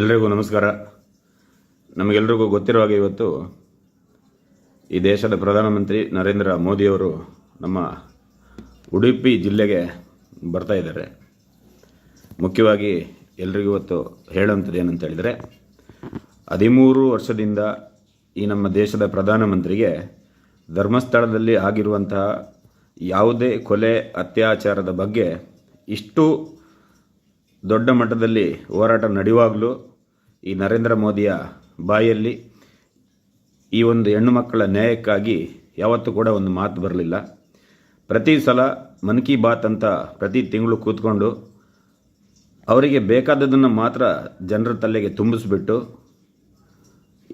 ಎಲ್ರಿಗೂ ನಮಸ್ಕಾರ. ನಮಗೆಲ್ರಿಗೂ ಗೊತ್ತಿರುವ ಹಾಗೆ ಇವತ್ತು ಈ ದೇಶದ ಪ್ರಧಾನಮಂತ್ರಿ ನರೇಂದ್ರ ಮೋದಿಯವರು ನಮ್ಮ ಉಡುಪಿ ಜಿಲ್ಲೆಗೆ ಬರ್ತಾ ಇದ್ದಾರೆ. ಮುಖ್ಯವಾಗಿ ಎಲ್ರಿಗೂ ಇವತ್ತು ಹೇಳುವಂಥದ್ದು ಏನಂತ ಹೇಳಿದರೆ, ಹದಿಮೂರು ವರ್ಷದಿಂದ ಈ ನಮ್ಮ ದೇಶದ ಪ್ರಧಾನಮಂತ್ರಿಗೆ ಧರ್ಮಸ್ಥಳದಲ್ಲಿ ಆಗಿರುವಂತಹ ಯಾವುದೇ ಕೊಲೆ ಅತ್ಯಾಚಾರದ ಬಗ್ಗೆ ಇಷ್ಟು ದೊಡ್ಡ ಮಟ್ಟದಲ್ಲಿ ಹೋರಾಟ ನಡೆಯುವಾಗಲೂ ಈ ನರೇಂದ್ರ ಮೋದಿಯ ಬಾಯಲ್ಲಿ ಈ ಒಂದು ಹೆಣ್ಣು ಮಕ್ಕಳ ನ್ಯಾಯಕ್ಕಾಗಿ ಯಾವತ್ತೂ ಕೂಡ ಒಂದು ಮಾತು ಬರಲಿಲ್ಲ. ಪ್ರತಿ ಸಲ ಮನ್ ಕಿ ಬಾತ್ ಅಂತ ಪ್ರತಿ ತಿಂಗಳು ಕೂತ್ಕೊಂಡು ಅವರಿಗೆ ಬೇಕಾದದನ್ನು ಮಾತ್ರ ಜನರ ತಲೆಗೆ ತುಂಬಿಸ್ಬಿಟ್ಟು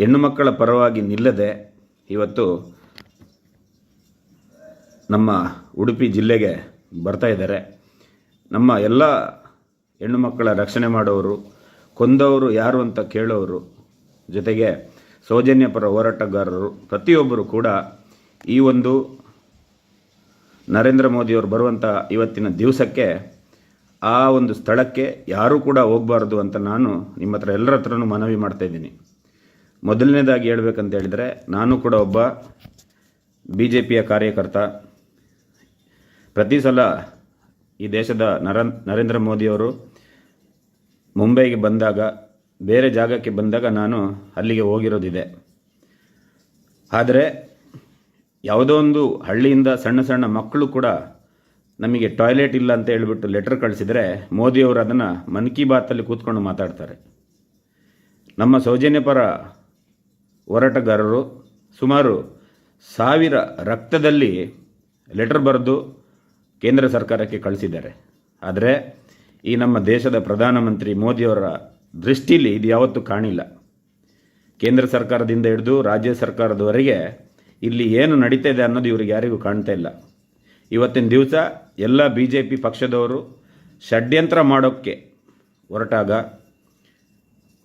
ಹೆಣ್ಣು ಮಕ್ಕಳ ಪರವಾಗಿ ನಿಲ್ಲದೆ ಇವತ್ತು ನಮ್ಮ ಉಡುಪಿ ಜಿಲ್ಲೆಗೆ ಬರ್ತಾ ಇದ್ದಾರೆ. ನಮ್ಮ ಎಲ್ಲ ಹೆಣ್ಣು ಮಕ್ಕಳ ರಕ್ಷಣೆ ಮಾಡೋರು ಕೊಂದವರು ಯಾರು ಅಂತ ಕೇಳೋರು ಜೊತೆಗೆ ಸೌಜನ್ಯಪರ ಹೋರಾಟಗಾರರು ಪ್ರತಿಯೊಬ್ಬರು ಕೂಡ ಈ ಒಂದು ನರೇಂದ್ರ ಮೋದಿಯವರು ಬರುವಂಥ ಇವತ್ತಿನ ದಿವಸಕ್ಕೆ ಆ ಒಂದು ಸ್ಥಳಕ್ಕೆ ಯಾರೂ ಕೂಡ ಹೋಗಬಾರ್ದು ಅಂತ ನಾನು ನಿಮ್ಮ ಹತ್ರ ಎಲ್ಲರ ಹತ್ರನೂ ಮನವಿ ಮಾಡ್ತಾ ಇದ್ದೀನಿ. ಮೊದಲನೇದಾಗಿ ಹೇಳ್ಬೇಕಂತ ಹೇಳಿದರೆ ನಾನು ಕೂಡ ಒಬ್ಬ ಬಿ ಜೆ ಪಿಯ ಕಾರ್ಯಕರ್ತ. ಪ್ರತಿ ಸಲ ಈ ದೇಶದ ನರ ನರೇಂದ್ರ ಮೋದಿಯವರು ಮುಂಬೈಗೆ ಬಂದಾಗ, ಬೇರೆ ಜಾಗಕ್ಕೆ ಬಂದಾಗ ನಾನು ಅಲ್ಲಿಗೆ ಹೋಗಿರೋದಿದೆ. ಆದರೆ ಯಾವುದೋ ಒಂದು ಹಳ್ಳಿಯಿಂದ ಸಣ್ಣ ಸಣ್ಣ ಮಕ್ಕಳು ಕೂಡ ನಮಗೆ ಟಾಯ್ಲೆಟ್ ಇಲ್ಲ ಅಂತ ಹೇಳಿಬಿಟ್ಟು ಲೆಟರ್ ಕಳಿಸಿದರೆ ಮೋದಿಯವರು ಅದನ್ನು ಮನ್ ಕಿ ಬಾತಲ್ಲಿ ಕೂತ್ಕೊಂಡು ಮಾತಾಡ್ತಾರೆ. ನಮ್ಮ ಸೌಜನ್ಯಪರ ಹೋರಾಟಗಾರರು ಸುಮಾರು ಸಾವಿರ ರಕ್ತದಲ್ಲಿ ಲೆಟರ್ ಬರೆದು ಕೇಂದ್ರ ಸರ್ಕಾರಕ್ಕೆ ಕಳಿಸಿದ್ದಾರೆ. ಆದರೆ ಈ ನಮ್ಮ ದೇಶದ ಪ್ರಧಾನಮಂತ್ರಿ ಮೋದಿಯವರ ದೃಷ್ಟಿಯಲ್ಲಿ ಇದು ಯಾವತ್ತೂ ಕಾಣಿಲ್ಲ. ಕೇಂದ್ರ ಸರ್ಕಾರದಿಂದ ಹಿಡಿದು ರಾಜ್ಯ ಸರ್ಕಾರದವರೆಗೆ ಇಲ್ಲಿ ಏನು ನಡೀತಾ ಇದೆ ಅನ್ನೋದು ಇವ್ರಿಗೆ ಯಾರಿಗೂ ಕಾಣ್ತಾ ಇಲ್ಲ. ಇವತ್ತಿನ ದಿವಸ ಎಲ್ಲ ಬಿ ಜೆ ಪಿ ಪಕ್ಷದವರು ಷಡ್ಯಂತ್ರ ಮಾಡೋಕ್ಕೆ ಹೊರಟಾಗ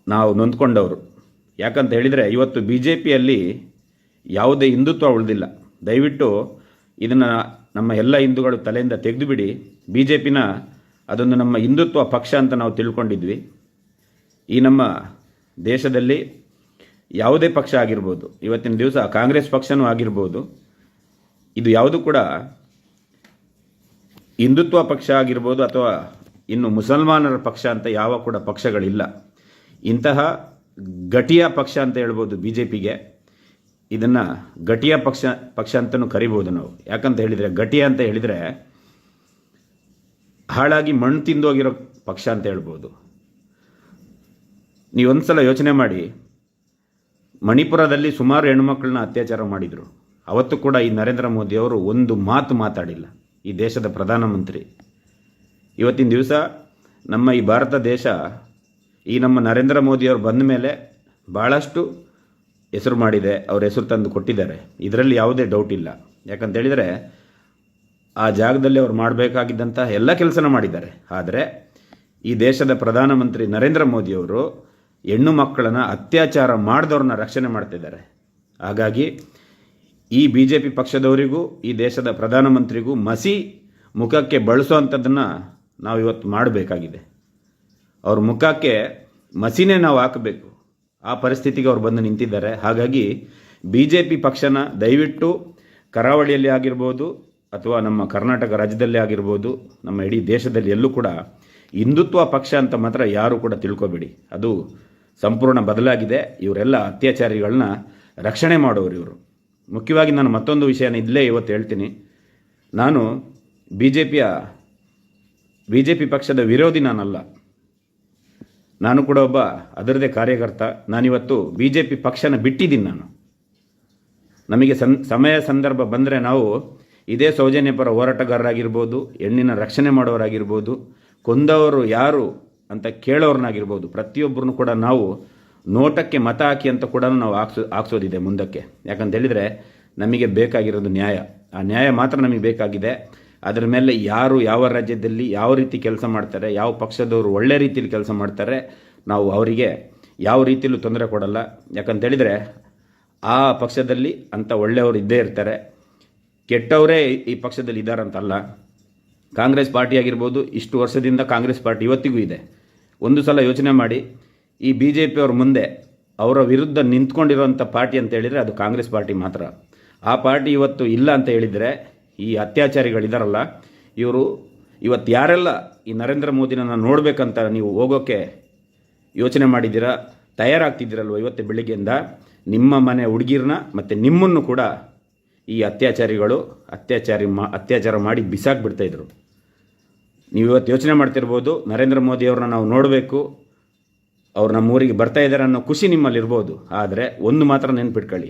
ನಾವು ನೊಂದ್ಕೊಂಡವರು. ಯಾಕಂತ ಹೇಳಿದರೆ ಇವತ್ತು ಬಿ ಜೆ ಪಿಯಲ್ಲಿ ಯಾವುದೇ ಹಿಂದುತ್ವ ಉಳಿದಿಲ್ಲ. ದಯವಿಟ್ಟು ಇದನ್ನು ನಮ್ಮ ಎಲ್ಲ ಹಿಂದೂಗಳು ತಲೆಯಿಂದ ತೆಗೆದುಬಿಡಿ ಬಿ ಜೆ ಪಿನ ಅದೊಂದು ನಮ್ಮ ಹಿಂದುತ್ವ ಪಕ್ಷ ಅಂತ ನಾವು ತಿಳ್ಕೊಂಡಿದ್ವಿ. ಈ ನಮ್ಮ ದೇಶದಲ್ಲಿ ಯಾವುದೇ ಪಕ್ಷ ಆಗಿರ್ಬೋದು, ಇವತ್ತಿನ ದಿವಸ ಕಾಂಗ್ರೆಸ್ ಪಕ್ಷನೂ ಆಗಿರ್ಬೋದು, ಇದು ಯಾವುದು ಕೂಡ ಹಿಂದುತ್ವ ಪಕ್ಷ ಆಗಿರ್ಬೋದು ಅಥವಾ ಇನ್ನು ಮುಸಲ್ಮಾನರ ಪಕ್ಷ ಅಂತ ಯಾವ ಕೂಡ ಪಕ್ಷಗಳಿಲ್ಲ. ಇಂತಹ ಗಟಿಯ ಪಕ್ಷ ಅಂತ ಹೇಳ್ಬೋದು ಬಿ ಜೆ ಪಿಗೆ ಇದನ್ನು ಗಟಿಯ ಪಕ್ಷ ಪಕ್ಷ ಅಂತಲೂ ಕರಿಬೋದು ನಾವು. ಯಾಕಂತ ಹೇಳಿದರೆ, ಗಟಿಯ ಅಂತ ಹೇಳಿದರೆ ಹಾಳಾಗಿ ಮಣ್ಣು ತಿಂದೋಗಿರೋ ಪಕ್ಷ ಅಂತ ಹೇಳ್ಬೋದು. ನೀವೊಂದು ಸಲ ಯೋಚನೆ ಮಾಡಿ. ಮಣಿಪುರದಲ್ಲಿ ಸುಮಾರು ಹೆಣ್ಮಕ್ಳನ್ನ ಅತ್ಯಾಚಾರ ಮಾಡಿದರು. ಅವತ್ತು ಕೂಡ ಈ ನರೇಂದ್ರ ಮೋದಿಯವರು ಒಂದು ಮಾತು ಮಾತಾಡಿಲ್ಲ. ಈ ದೇಶದ ಪ್ರಧಾನಮಂತ್ರಿ. ಇವತ್ತಿನ ದಿವಸ ನಮ್ಮ ಈ ಭಾರತ ದೇಶ, ಈ ನಮ್ಮ ನರೇಂದ್ರ ಮೋದಿಯವರು ಬಂದ ಮೇಲೆ ಭಾಳಷ್ಟು ಹೆಸರು ಮಾಡಿದೆ. ಅವ್ರ ಹೆಸರು ತಂದು ಕೊಟ್ಟಿದ್ದಾರೆ. ಇದರಲ್ಲಿ ಯಾವುದೇ ಡೌಟ್ ಇಲ್ಲ. ಯಾಕಂತ ಹೇಳಿದರೆ ಆ ಜಾಗದಲ್ಲಿ ಅವ್ರು ಮಾಡಬೇಕಾಗಿದ್ದಂಥ ಎಲ್ಲ ಕೆಲಸನ ಮಾಡಿದ್ದಾರೆ. ಆದರೆ ಈ ದೇಶದ ಪ್ರಧಾನಮಂತ್ರಿ ನರೇಂದ್ರ ಮೋದಿಯವರು ಹೆಣ್ಣು ಮಕ್ಕಳನ್ನು ಅತ್ಯಾಚಾರ ಮಾಡಿದವ್ರನ್ನ ರಕ್ಷಣೆ ಮಾಡ್ತಿದ್ದಾರೆ. ಹಾಗಾಗಿ ಈ ಬಿ ಜೆ ಪಿ ಪಕ್ಷದವರಿಗೂ, ಈ ದೇಶದ ಪ್ರಧಾನಮಂತ್ರಿಗೂ ಮಸಿ ಮುಖಕ್ಕೆ ಬಳಸುವಂಥದ್ದನ್ನು ನಾವು ಇವತ್ತು ಮಾಡಬೇಕಾಗಿದೆ. ಅವ್ರ ಮುಖಕ್ಕೆ ಮಸಿನೇ ನಾವು ಹಾಕಬೇಕು. ಆ ಪರಿಸ್ಥಿತಿಗೆ ಅವ್ರು ಬಂದು ನಿಂತಿದ್ದಾರೆ. ಹಾಗಾಗಿ ಬಿ ಜೆ ಪಿ ಪಕ್ಷನ ದಯವಿಟ್ಟು ಕರಾವಳಿಯಲ್ಲಿ ಆಗಿರ್ಬೋದು ಅಥವಾ ನಮ್ಮ ಕರ್ನಾಟಕ ರಾಜ್ಯದಲ್ಲೇ ಆಗಿರ್ಬೋದು, ನಮ್ಮ ಇಡೀ ದೇಶದಲ್ಲಿ ಎಲ್ಲೂ ಕೂಡ ಹಿಂದುತ್ವ ಪಕ್ಷ ಅಂತ ಮಾತ್ರ ಯಾರು ಕೂಡ ತಿಳ್ಕೊಬೇಡಿ. ಅದು ಸಂಪೂರ್ಣ ಬದಲಾಗಿದೆ. ಇವರೆಲ್ಲ ಅತ್ಯಾಚಾರಿಗಳನ್ನ ರಕ್ಷಣೆ ಮಾಡೋರು ಇವರು. ಮುಖ್ಯವಾಗಿ ನಾನು ಮತ್ತೊಂದು ವಿಷಯನ ಇಲ್ಲೇ ಇವತ್ತು ಹೇಳ್ತೀನಿ. ನಾನು ಬಿ ಜೆ ಪಿಯ ಬಿ ಜೆ ಪಿ ಪಕ್ಷದ ವಿರೋಧಿ ನಾನಲ್ಲ. ನಾನು ಕೂಡ ಒಬ್ಬ ಅದರದೇ ಕಾರ್ಯಕರ್ತ. ನಾನಿವತ್ತು ಬಿ ಜೆ ಪಿ ಪಕ್ಷನ ಬಿಟ್ಟಿದ್ದೀನಿ ನಾನು. ನಮಗೆ ಸನ್ ಸಮಯ ಸಂದರ್ಭ ಬಂದರೆ ನಾವು ಇದೇ ಸೌಜನ್ಯಪರ ಹೋರಾಟಗಾರರಾಗಿರ್ಬೋದು, ಹೆಣ್ಣಿನ ರಕ್ಷಣೆ ಮಾಡೋರಾಗಿರ್ಬೋದು ಕೊಂದವರು ಯಾರು ಅಂತ ಕೇಳೋರ್ನಾಗಿರ್ಬೋದು, ಪ್ರತಿಯೊಬ್ಬರನ್ನು ಕೂಡ ನಾವು ನೋಟಕ್ಕೆ ಮತ ಹಾಕಿ ಅಂತ ಕೂಡ ನಾವು ಹಾಕ್ಸೋ, ಹಾಕ್ಸೋದಿದೆ ಮುಂದಕ್ಕೆ. ಯಾಕಂತ ಹೇಳಿದರೆ ನಮಗೆ ಬೇಕಾಗಿರೋದು ನ್ಯಾಯ. ಆ ನ್ಯಾಯ ಮಾತ್ರ ನಮಗೆ ಬೇಕಾಗಿದೆ. ಅದರ ಮೇಲೆ ಯಾರು ಯಾವ ರಾಜ್ಯದಲ್ಲಿ ಯಾವ ರೀತಿ ಕೆಲಸ ಮಾಡ್ತಾರೆ, ಯಾವ ಪಕ್ಷದವರು ಒಳ್ಳೆ ರೀತಿಯಲ್ಲಿ ಕೆಲಸ ಮಾಡ್ತಾರೆ, ನಾವು ಅವರಿಗೆ ಯಾವ ರೀತಿಯಲ್ಲೂ ತೊಂದರೆ ಕೊಡಲ್ಲ. ಯಾಕಂತ ಹೇಳಿದರೆ ಆ ಪಕ್ಷದಲ್ಲಿ ಅಂಥ ಒಳ್ಳೆಯವರು ಇದ್ದೇ ಇರ್ತಾರೆ. ಕೆಟ್ಟವರೇ ಈ ಪಕ್ಷದಲ್ಲಿ ಇದ್ದಾರಂತಲ್ಲ, ಕಾಂಗ್ರೆಸ್ ಪಾರ್ಟಿ ಆಗಿರ್ಬೋದು, ಇಷ್ಟು ವರ್ಷದಿಂದ ಕಾಂಗ್ರೆಸ್ ಪಾರ್ಟಿ ಇವತ್ತಿಗೂ ಇದೆ. ಒಂದು ಸಲ ಯೋಚನೆ ಮಾಡಿ, ಈ ಬಿ ಜೆ ಪಿಯವ್ರ ಮುಂದೆ ಅವರ ವಿರುದ್ಧ ನಿಂತ್ಕೊಂಡಿರುವಂಥ ಪಾರ್ಟಿ ಅಂತ ಹೇಳಿದರೆ ಅದು ಕಾಂಗ್ರೆಸ್ ಪಾರ್ಟಿ ಮಾತ್ರ. ಆ ಪಾರ್ಟಿ ಇವತ್ತು ಇಲ್ಲ ಅಂತ ಹೇಳಿದರೆ ಈ ಅತ್ಯಾಚಾರಿಗಳಿದಾರಲ್ಲ, ಇವರು ಇವತ್ತು ಯಾರೆಲ್ಲ ಈ ನರೇಂದ್ರ ಮೋದಿನ ನೋಡಬೇಕಂತ ನೀವು ಹೋಗೋಕ್ಕೆ ಯೋಚನೆ ಮಾಡಿದ್ದೀರಾ, ತಯಾರಾಗ್ತಿದ್ದೀರಲ್ವ ಇವತ್ತು ಬೆಳಿಗ್ಗೆಯಿಂದ? ನಿಮ್ಮ ಮನೆ ಹುಡುಗಿರನ್ನ ಮತ್ತು ನಿಮ್ಮನ್ನು ಕೂಡ ಈ ಅತ್ಯಾಚಾರಿಗಳು ಅತ್ಯಾಚಾರಿ ಮಾ, ಅತ್ಯಾಚಾರ ಮಾಡಿ ಬಿಸಾಕ್ಬಿಡ್ತಾಯಿದ್ರು ನೀವು ಇವತ್ತು ಯೋಚನೆ ಮಾಡ್ತಿರ್ಬೋದು, ನರೇಂದ್ರ ಮೋದಿ ಅವ್ರನ್ನ ನಾವು ನೋಡಬೇಕು, ಅವ್ರು ನಮ್ಮ ಊರಿಗೆ ಬರ್ತಾ ಇದ್ದಾರೆ ಅನ್ನೋ ಖುಷಿ ನಿಮ್ಮಲ್ಲಿ ಇರ್ಬೋದು ಆದರೆ ಒಂದು ಮಾತ್ರ ನೆನ್ಪಿಟ್ಕೊಳ್ಳಿ.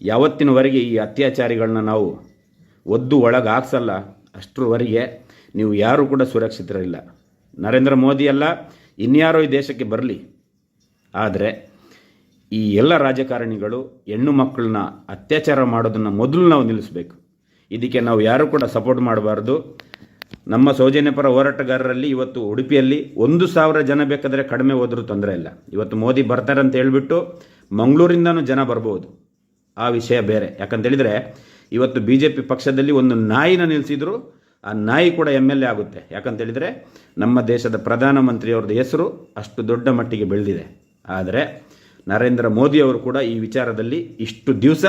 ಯಾವತ್ತಿನವರೆಗೆ ಈ ಅತ್ಯಾಚಾರಿಗಳನ್ನ ನಾವು ಒದ್ದು ಒಳಗೆ ಹಾಕ್ಸಲ್ಲ ಅಷ್ಟರವರೆಗೆ ನೀವು ಯಾರೂ ಕೂಡ ಸುರಕ್ಷಿತರಿಲ್ಲ. ನರೇಂದ್ರ ಮೋದಿ ಅಲ್ಲ, ಇನ್ಯಾರೋ ಈ ದೇಶಕ್ಕೆ ಬರಲಿ. ಆದರೆ ಈ ಎಲ್ಲ ರಾಜಕಾರಣಿಗಳು ಹೆಣ್ಣು ಮಕ್ಕಳನ್ನ ಅತ್ಯಾಚಾರ ಮಾಡೋದನ್ನು ಮೊದಲು ನಾವು ನಿಲ್ಲಿಸಬೇಕು. ಇದಕ್ಕೆ ನಾವು ಯಾರೂ ಕೂಡ ಸಪೋರ್ಟ್ ಮಾಡಬಾರ್ದು. ನಮ್ಮ ಸೌಜನ್ಯ ಪರ ಹೋರಾಟಗಾರರಲ್ಲಿ ಇವತ್ತು ಉಡುಪಿಯಲ್ಲಿ ಒಂದು ಸಾವಿರ ಜನ ಬೇಕಾದರೆ ಕಡಿಮೆ ಹೋದರೂ ತೊಂದರೆ ಇಲ್ಲ. ಇವತ್ತು ಮೋದಿ ಬರ್ತಾರೆ ಅಂತ ಹೇಳ್ಬಿಟ್ಟು ಮಂಗಳೂರಿಂದನೂ ಜನ ಬರ್ಬೋದು. ಆ ವಿಷಯ ಬೇರೆ. ಯಾಕಂತೇಳಿದರೆ ಇವತ್ತು ಬಿ ಜೆ ಪಿ ಪಕ್ಷದಲ್ಲಿ ಒಂದು ನಾಯಿನ ನಿಲ್ಲಿಸಿದ್ರು ಆ ನಾಯಿ ಕೂಡ ಎಂ ಎಲ್ ಎ ಆಗುತ್ತೆ. ಯಾಕಂತೇಳಿದರೆ ನಮ್ಮ ದೇಶದ ಪ್ರಧಾನಮಂತ್ರಿಯವ್ರದ್ದು ಹೆಸರು ಅಷ್ಟು ದೊಡ್ಡ ಮಟ್ಟಿಗೆ ಬೆಳೆದಿದೆ. ಆದರೆ ನರೇಂದ್ರ ಮೋದಿಯವರು ಕೂಡ ಈ ವಿಚಾರದಲ್ಲಿ ಇಷ್ಟು ದಿವಸ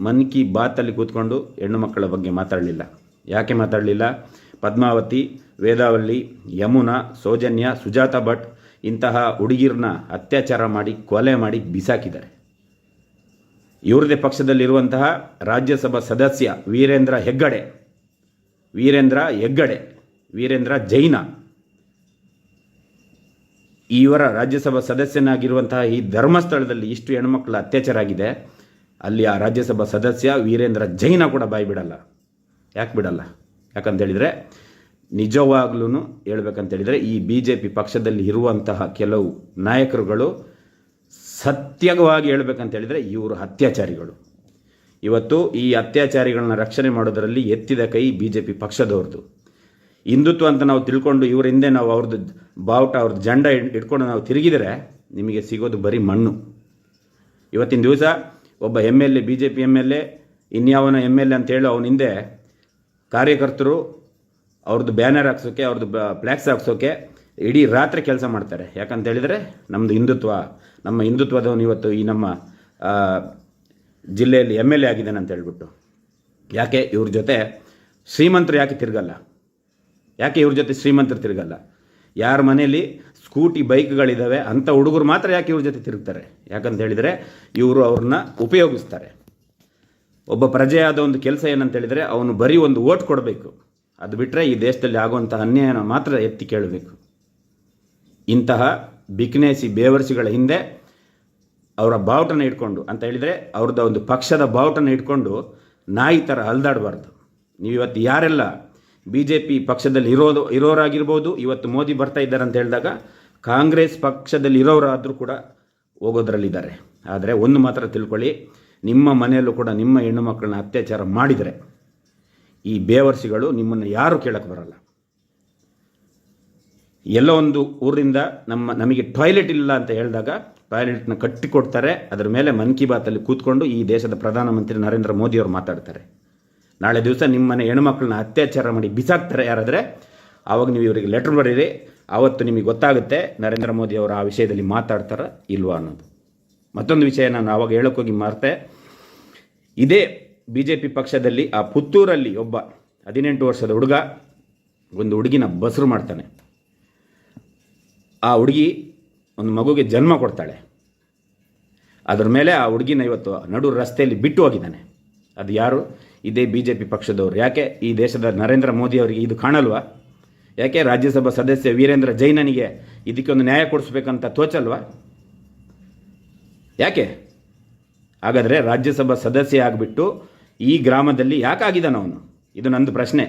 ಮನ್ ಕಿ ಬಾತಲ್ಲಿ ಕೂತ್ಕೊಂಡು ಹೆಣ್ಣು ಮಕ್ಕಳ ಬಗ್ಗೆ ಮಾತಾಡಲಿಲ್ಲ. ಯಾಕೆ ಮಾತಾಡಲಿಲ್ಲ? ಪದ್ಮಾವತಿ, ವೇದಾವಲ್ಲಿ, ಯಮುನಾ, ಸೌಜನ್ಯ, ಸುಜಾತ ಭಟ್ ಇಂತಹ ಹುಡುಗಿರನ್ನ ಅತ್ಯಾಚಾರ ಮಾಡಿ, ಕೊಲೆ ಮಾಡಿ ಬಿಸಾಕಿದ್ದಾರೆ. ಇವ್ರದೇ ಪಕ್ಷದಲ್ಲಿರುವಂತಹ ರಾಜ್ಯಸಭಾ ಸದಸ್ಯ ವೀರೇಂದ್ರ ಹೆಗ್ಗಡೆ. ವೀರೇಂದ್ರ ಹೆಗ್ಗಡೆ. ವೀರೇಂದ್ರ ಜೈನ. ಇವರ ರಾಜ್ಯಸಭಾ ಸದಸ್ಯನಾಗಿರುವಂತಹ ಈ ಧರ್ಮಸ್ಥಳದಲ್ಲಿ ಇಷ್ಟು ಹೆಣ್ಮಕ್ಳ ಅತ್ಯಾಚಾರ ಆಗಿದೆ. ಅಲ್ಲಿ ಆ ರಾಜ್ಯಸಭಾ ಸದಸ್ಯ ವೀರೇಂದ್ರ ಜೈನ ಕೂಡ ಬಾಯಿ ಬಿಡಲ್ಲ. ಯಾಕೆ ಬಿಡಲ್ಲ? ಯಾಕಂತೇಳಿದರೆ ನಿಜವಾಗ್ಲೂ ಹೇಳ್ಬೇಕಂತೇಳಿದರೆ ಈ ಬಿ ಜೆ ಪಿ ಪಕ್ಷದಲ್ಲಿ ಇರುವಂತಹ ಕೆಲವು ನಾಯಕರುಗಳು ಸತ್ಯವಾಗಿ ಹೇಳ್ಬೇಕಂತೇಳಿದರೆ ಇವರು ಅತ್ಯಾಚಾರಿಗಳು. ಇವತ್ತು ಈ ಅತ್ಯಾಚಾರಿಗಳನ್ನ ರಕ್ಷಣೆ ಮಾಡೋದರಲ್ಲಿ ಎತ್ತಿದ ಕೈ ಬಿ ಜೆ ಪಿ ಪಕ್ಷದವ್ರದ್ದು. ಹಿಂದುತ್ವ ಅಂತ ನಾವು ತಿಳ್ಕೊಂಡು ಇವ್ರ ಹಿಂದೆ ನಾವು ಅವ್ರದ್ದು ಬಾವುಟ ಅವ್ರದ್ದು ಜಂಡ ಇಟ್ಕೊಂಡು ನಾವು ತಿರುಗಿದರೆ ನಿಮಗೆ ಸಿಗೋದು ಬರೀ ಮಣ್ಣು. ಇವತ್ತಿನ ದಿವಸ ಒಬ್ಬ M L A, B J P M L A, ಇನ್ಯಾವನ M L A ಅಂತೇಳಿ ಅವನ ಹಿಂದೆ ಕಾರ್ಯಕರ್ತರು ಅವ್ರದ್ದು ಬ್ಯಾನರ್ ಹಾಕ್ಸೋಕ್ಕೆ ಅವ್ರದ್ದು ಫ್ಲ್ಯಾಕ್ಸ್ ಹಾಕ್ಸೋಕ್ಕೆ ಇಡೀ ರಾತ್ರಿ ಕೆಲಸ ಮಾಡ್ತಾರೆ. ಯಾಕಂತ ಹೇಳಿದರೆ ನಮ್ಮದು ಹಿಂದುತ್ವ, ನಮ್ಮ ಹಿಂದುತ್ವದವನು ಇವತ್ತು ಈ ನಮ್ಮ ಜಿಲ್ಲೆಯಲ್ಲಿ ಎಂ ಎಲ್ ಎ ಆಗಿದ್ದಾನೆ ಅಂತ ಹೇಳ್ಬಿಟ್ಟು. ಯಾಕೆ? ಇವ್ರ ಜೊತೆ ಶ್ರೀಮಂತರು ಯಾಕೆ ತಿರುಗಲ್ಲ? ಯಾಕೆ ಇವ್ರ ಜೊತೆ ಶ್ರೀಮಂತರು ತಿರುಗಲ್ಲ? ಯಾರ ಮನೆಯಲ್ಲಿ ಸ್ಕೂಟಿ ಬೈಕ್ಗಳಿದ್ದಾವೆ ಅಂಥ ಹುಡುಗರು ಮಾತ್ರ ಯಾಕೆ ಇವ್ರ ಜೊತೆ ತಿರುಗ್ತಾರೆ? ಯಾಕಂತ ಹೇಳಿದರೆ ಇವರು ಅವ್ರನ್ನ ಉಪಯೋಗಿಸ್ತಾರೆ. ಒಬ್ಬ ಪ್ರಜೆಯಾದ ಒಂದು ಕೆಲಸ ಏನಂತ ಹೇಳಿದರೆ ಅವನು ಬರೀ ಒಂದು ಓಟ್ ಕೊಡಬೇಕು. ಅದು ಬಿಟ್ಟರೆ ಈ ದೇಶದಲ್ಲಿ ಆಗುವಂಥ ಅನ್ಯಾಯನ ಮಾತ್ರ ಎತ್ತಿ ಕೇಳಬೇಕು. ಇಂತಹ ಬಿಕ್ನೇಸಿ ಬೇವರ್ಸಿಗಳ ಹಿಂದೆ ಅವರ ಬಾವುಟನ ಇಟ್ಕೊಂಡು, ಅಂತ ಹೇಳಿದರೆ ಅವ್ರದ್ದು ಒಂದು ಪಕ್ಷದ ಬಾವುಟನ ಇಟ್ಕೊಂಡು ನಾಯಿ ಥರ ಅಲ್ದಾಡಬಾರ್ದು. ನೀವು ಇವತ್ತು ಯಾರೆಲ್ಲ ಬಿ ಜೆ ಪಿ ಪಕ್ಷದಲ್ಲಿ ಇರೋದು ಇರೋರಾಗಿರ್ಬೋದು. ಇವತ್ತು ಮೋದಿ ಬರ್ತಾ ಇದ್ದಾರೆ ಅಂತ ಹೇಳಿದಾಗ ಕಾಂಗ್ರೆಸ್ ಪಕ್ಷದಲ್ಲಿ ಇರೋರಾದರೂ ಕೂಡ ಹೋಗೋದ್ರಲ್ಲಿದ್ದಾರೆ. ಆದರೆ ಒಂದು ಮಾತ್ರ ತಿಳ್ಕೊಳ್ಳಿ, ನಿಮ್ಮ ಮನೆಯಲ್ಲೂ ಕೂಡ ನಿಮ್ಮ ಹೆಣ್ಣು ಮಕ್ಕಳನ್ನ ಅತ್ಯಾಚಾರ ಮಾಡಿದರೆ ಈ ಬೇವರ್ಸಿಗಳು ನಿಮ್ಮನ್ನು ಯಾರೂ ಕೇಳಕ್ಕೆ ಬರಲ್ಲ. ಎಲ್ಲೋ ಒಂದು ಊರಿಂದ ನಮ್ಮ ನಮಗೆ ಟಾಯ್ಲೆಟ್ ಇಲ್ಲ ಅಂತ ಹೇಳಿದಾಗ ಟಾಯ್ಲೆಟ್ನ ಕಟ್ಟಿಕೊಡ್ತಾರೆ. ಅದರ ಮೇಲೆ ಮನ್ ಕಿ ಬಾತಲ್ಲಿ ಕೂತ್ಕೊಂಡು ಈ ದೇಶದ ಪ್ರಧಾನಮಂತ್ರಿ ನರೇಂದ್ರ ಮೋದಿಯವರು ಮಾತಾಡ್ತಾರೆ. ನಾಳೆ ದಿವಸ ನಿಮ್ಮನೆ ಹೆಣ್ಮಕ್ಳನ್ನ ಅತ್ಯಾಚಾರ ಮಾಡಿ ಬಿಸಾಕ್ತಾರೆ ಯಾರಾದರೆ ಆವಾಗ ನೀವು ಇವರಿಗೆ ಲೆಟ್ರ್ ಬರೀರಿ. ಆವತ್ತು ನಿಮಗೆ ಗೊತ್ತಾಗುತ್ತೆ ನರೇಂದ್ರ ಮೋದಿ ಅವರು ಆ ವಿಷಯದಲ್ಲಿ ಮಾತಾಡ್ತಾರ ಇಲ್ವಾ ಅನ್ನೋದು. ಮತ್ತೊಂದು ವಿಷಯ ನಾನು ಆವಾಗ ಹೇಳೋಕ್ಕೋಗಿ ಮಾರ್ತೆ. ಇದೇ ಬಿ ಜೆ ಪಿ ಪಕ್ಷದಲ್ಲಿ ಆ ಪುತ್ತೂರಲ್ಲಿ ಒಬ್ಬ ಹದಿನೆಂಟು ವರ್ಷದ ಹುಡುಗ ಒಂದು ಹುಡುಗಿನ ಬಸರು ಮಾಡ್ತಾನೆ. ಆ ಹುಡುಗಿ ಒಂದು ಮಗುಗೆ ಜನ್ಮ ಕೊಡ್ತಾಳೆ. ಅದರ ಮೇಲೆ ಆ ಹುಡುಗಿನ ಇವತ್ತು ನಡು ರಸ್ತೆಯಲ್ಲಿ ಬಿಟ್ಟು ಹೋಗಿದ್ದಾನೆ. ಅದು ಯಾರು? ಇದೇ ಬಿ ಜೆ ಪಿ ಪಕ್ಷದವರು. ಯಾಕೆ ಈ ದೇಶದ ನರೇಂದ್ರ ಮೋದಿ ಅವರಿಗೆ ಇದು ಕಾಣಲ್ವಾ? ಯಾಕೆ ರಾಜ್ಯಸಭಾ ಸದಸ್ಯ ವೀರೇಂದ್ರ ಜೈನನಿಗೆ ಇದಕ್ಕೆ ಒಂದು ನ್ಯಾಯ ಕೊಡಿಸ್ಬೇಕಂತ ತೋಚಲ್ವಾ? ಯಾಕೆ? ಹಾಗಾದರೆ ರಾಜ್ಯಸಭಾ ಸದಸ್ಯ ಆಗಿಬಿಟ್ಟು ಈ ಗ್ರಾಮದಲ್ಲಿ ಯಾಕಾಗಿದ್ದಾನ ಅವನು? ಇದು ನಂದು ಪ್ರಶ್ನೆ.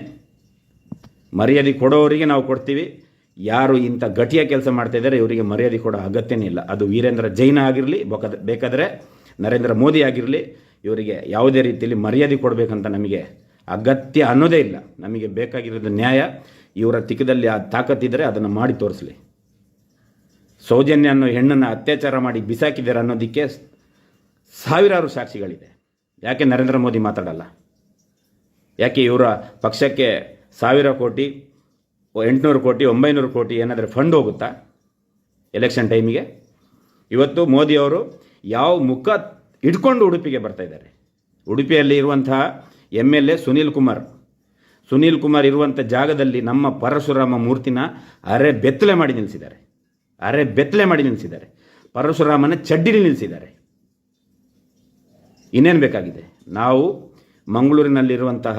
ಮರ್ಯಾದೆ ಕೊಡೋರಿಗೆ ನಾವು ಕೊಡ್ತೀವಿ. ಯಾರು ಇಂಥ ಗಟ್ಟಿಯ ಕೆಲಸ ಮಾಡ್ತಾ ಇದ್ದಾರೆ, ಇವರಿಗೆ ಮರ್ಯಾದೆ ಕೊಡೋ ಅಗತ್ಯನೇ ಇಲ್ಲ. ಅದು ವೀರೇಂದ್ರ ಜೈನ ಆಗಿರಲಿ ಬೇಕಾದರೆ ನರೇಂದ್ರ ಮೋದಿ ಆಗಿರಲಿ ಇವರಿಗೆ ಯಾವುದೇ ರೀತಿಯಲ್ಲಿ ಮರ್ಯಾದೆ ಕೊಡಬೇಕಂತ ನಮಗೆ ಅಗತ್ಯ ಅನ್ನೋದೇ ಇಲ್ಲ. ನಮಗೆ ಬೇಕಾಗಿರೋದು ನ್ಯಾಯ. ಇವರ ತಿಕ್ಕದಲ್ಲಿ ಆ ತಾಕತ್ತಿದ್ದರೆ ಅದನ್ನು ಮಾಡಿ ತೋರಿಸಲಿ. ಸೌಜನ್ಯ ಅನ್ನೋ ಹೆಣ್ಣನ್ನು ಅತ್ಯಾಚಾರ ಮಾಡಿ ಬಿಸಾಕಿದ್ದಾರೆ ಅನ್ನೋದಕ್ಕೆ ಸಾವಿರಾರು ಸಾಕ್ಷಿಗಳಿದೆ. ಯಾಕೆ ನರೇಂದ್ರ ಮೋದಿ ಮಾತಾಡಲ್ಲ? ಯಾಕೆ ಇವರ ಪಕ್ಷಕ್ಕೆ ಸಾವಿರ ಕೋಟಿ, ಎಂಟುನೂರು ಕೋಟಿ, ಒಂಬೈನೂರು ಕೋಟಿ ಏನಾದರೂ ಫಂಡ್ ಹೋಗುತ್ತಾ? ಎಲೆಕ್ಷನ್ ಟೈಮಿಗೆ ಇವತ್ತು ಮೋದಿಯವರು ಯಾವ ಮುಖ ಇಟ್ಕೊಂಡು ಉಡುಪಿಗೆ ಬರ್ತಾ ಇದ್ದಾರೆ. ಉಡುಪಿಯಲ್ಲಿ ಇರುವಂತಹ M L A Sunil Kumar. Sunil Kumar ಇರುವಂಥ ಜಾಗದಲ್ಲಿ ನಮ್ಮ ಪರಶುರಾಮ ಮೂರ್ತಿನ ಅರೆ ಬೆತ್ತಲೆ ಮಾಡಿ ನಿಲ್ಲಿಸಿದ್ದಾರೆ. ಅರೆ ಬೆತ್ತಲೆ ಮಾಡಿ ನಿಲ್ಲಿಸಿದ್ದಾರೆ. ಪರಶುರಾಮನ ಚಡ್ಡಿಲಿ ನಿಲ್ಲಿಸಿದ್ದಾರೆ. ಇನ್ನೇನು ಬೇಕಾಗಿದೆ? ನಾವು ಮಂಗಳೂರಿನಲ್ಲಿರುವಂತಹ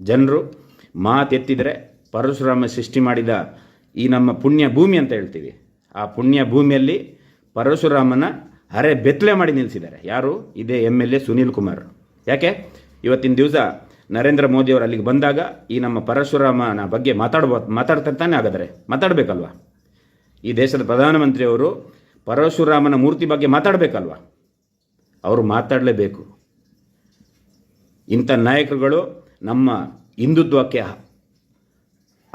ಜನರು ಮಾತೆತ್ತಿದರೆ ಪರಶುರಾಮ ಸೃಷ್ಟಿ ಮಾಡಿದ ಈ ನಮ್ಮ ಪುಣ್ಯ ಭೂಮಿ ಅಂತ ಹೇಳ್ತೀವಿ. ಆ ಪುಣ್ಯ ಭೂಮಿಯಲ್ಲಿ ಪರಶುರಾಮನ ಅರೆ ಬೆತ್ತಲೆ ಮಾಡಿ ನಿಲ್ಲಿಸಿದ್ದಾರೆ ಯಾರು? ಇದೇ M L A Sunil Kumar. ಯಾಕೆ? ಇವತ್ತಿನ ದಿವಸ ನರೇಂದ್ರ ಮೋದಿಯವರು ಅಲ್ಲಿಗೆ ಬಂದಾಗ ಈ ನಮ್ಮ ಪರಶುರಾಮನ ಬಗ್ಗೆ ಮಾತಾಡ್ಬೋ ಮಾತಾಡ್ತಿರ್ತಾನೆ ಹಾಗಾದರೆ? ಮಾತಾಡಬೇಕಲ್ವಾ? ಈ ದೇಶದ ಪ್ರಧಾನಮಂತ್ರಿಯವರು ಪರಶುರಾಮನ ಮೂರ್ತಿ ಬಗ್ಗೆ ಮಾತಾಡಬೇಕಲ್ವಾ? ಅವರು ಮಾತಾಡಲೇಬೇಕು. ಇಂಥ ನಾಯಕರುಗಳು ನಮ್ಮ ಹಿಂದುತ್ವಕ್ಕೆ